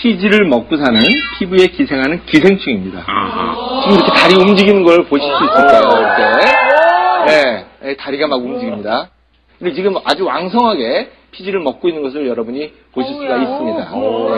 피지를 먹고 사는 피부에 기생하는 기생충입니다. 아하. 지금 이렇게 다리 움직이는 걸 보실 수 있을 거예요. 이렇게. 네, 네, 다리가 막 움직입니다. 근데 지금 아주 왕성하게 피지를 먹고 있는 것을 여러분이 보실 수가 있습니다. 네. 어,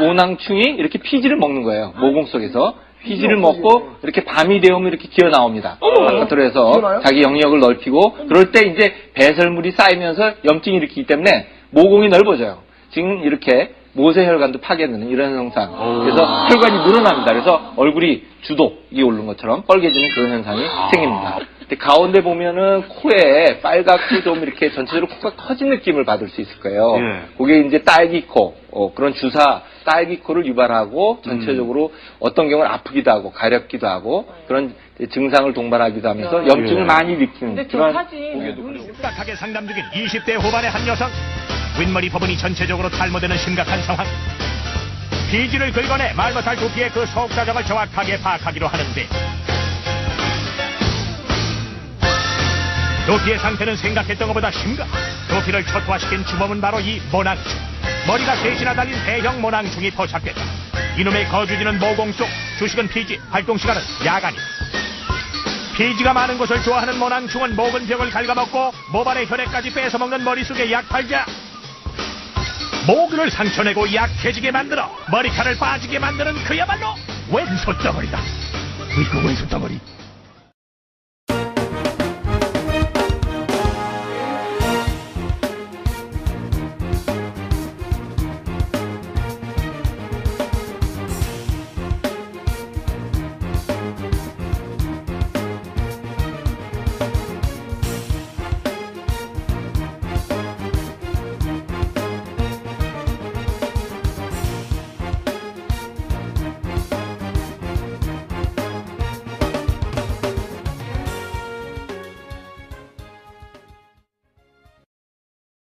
모낭충이 이렇게 피지를 먹는 거예요. 모공 속에서. 피지를 먹고 이렇게 밤이 되면 이렇게 기어 나옵니다. 바깥으로 해서 자기 영역을 넓히고 그럴 때 이제 배설물이 쌓이면서 염증이 일으키기 때문에 모공이 넓어져요. 지금 이렇게 모세혈관도 파괴되는 이런 현상. 그래서 혈관이 늘어납니다. 그래서 얼굴이 주독이 오른 것처럼 빨개지는 그런 현상이 생깁니다. 근데 가운데 보면은 코에 빨갛게 좀 이렇게 전체적으로 코가 커진 느낌을 받을 수 있을 거예요. 예. 그게 이제 딸기코, 어, 그런 주사, 딸기코를 유발하고 전체적으로 어떤 경우는 아프기도 하고 가렵기도 하고 그런 증상을 동반하기도 하면서 염증을 예. 많이 일으키는 근데 저 그런 사진 심각하게 상담 중인 20대 후반의 한 여성 윗머리 부분이 전체적으로 탈모되는 심각한 상황. 피지를 긁어내 말 못할 두피의 그 속사정을 정확하게 파악하기로 하는데. 두피의 상태는 생각했던 것보다 심각. 두피를 초토화시킨 주범은 바로 이 모낭충 머리가 셋이나 달린 대형 모낭충이 포착됐다. 이놈의 거주지는 모공 속 주식은 피지 활동 시간은 야간이. 피지가 많은 곳을 좋아하는 모낭충은 목은 벽을 갉아먹고 모발의 혈액까지 뺏어먹는 머릿속에 약팔자 모근을 상처내고 약해지게 만들어 머리카락을 빠지게 만드는 그야말로 왼손 덩어리다. 이거 왼손 덩어리